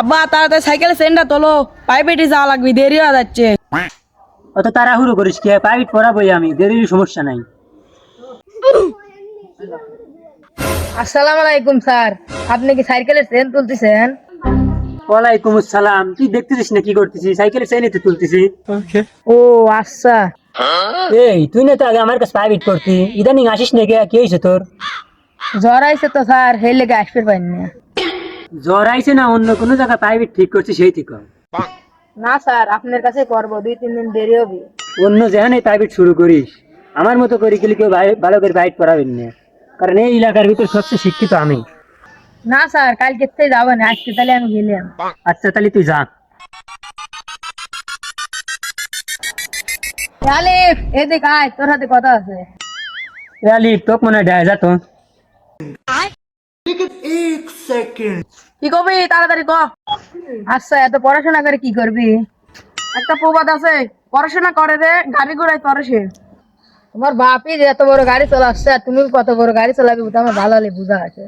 আব্বা তাড়াতাড়ি cycle centre তোলো। প্রাইভেটে যাওয়া লাগবে দেরি হয়ে যাচ্ছে। অত তাড়াহুড়ো করিস কি? প্রাইভেট পড়াবোই আমি দেরির সমস্যা নাই। আসসালামু আলাইকুম স্যার। আপনি কি সাইকেলের চেন তুলতেছেন? ওয়ালাইকুম আসসালাম। তুই দেখতেছিস না কি করতেছিস সাইকেলের চেনে তো তুলতেছি। ও আচ্ছা। এই তুই না তো আগে আমার কাছে প্রাইভেট পড়তি ইদানিং আসিস না কে? কি হয়েছে তোর? জ্বর আইছে তো স্যার। সেই লেগে আসতে পারেন না জ্বর আইছে না অন্য কোনো জায়গা প্রাইভেট ঠিক করছিস সেই ঠিক কর। না স্যার আপনার কাছে করব দুই তিন দিন দেরি হবে। অন্য যেখানে প্রাইভেট শুরু করিস। আমার মতো করে গেলে কেউ ভাই- ভালো করে প্রাইভেট পড়াবেন না। কারণ এই এলাকার ভিতর সবচেয়ে শিক্ষিত আমি। না স্যার কালকে থেকে যাব না আজকে তাহলে আমি গেলাম। আচ্ছা তাহলে তুই যা। আলিফ এদিকে আয় তোর হাতে কথা আছে। আলিফ তোকে মনে হয় দেয় যা তো। কি করবি তাড়াতাড়ি ক। আচ্ছা এত পড়াশোনা করে কি করবি? একটা প্রবাদ আছে পড়াশোনা করে রে গাড়ি ঘোড়ায় তরে সে। তোমার বাপই যে এত বড় গাড়ি চালাচ্ছে আর তুমি কত বড় গাড়ি চালাবি ওটা আমার ভালো হলে বুঝা আছে।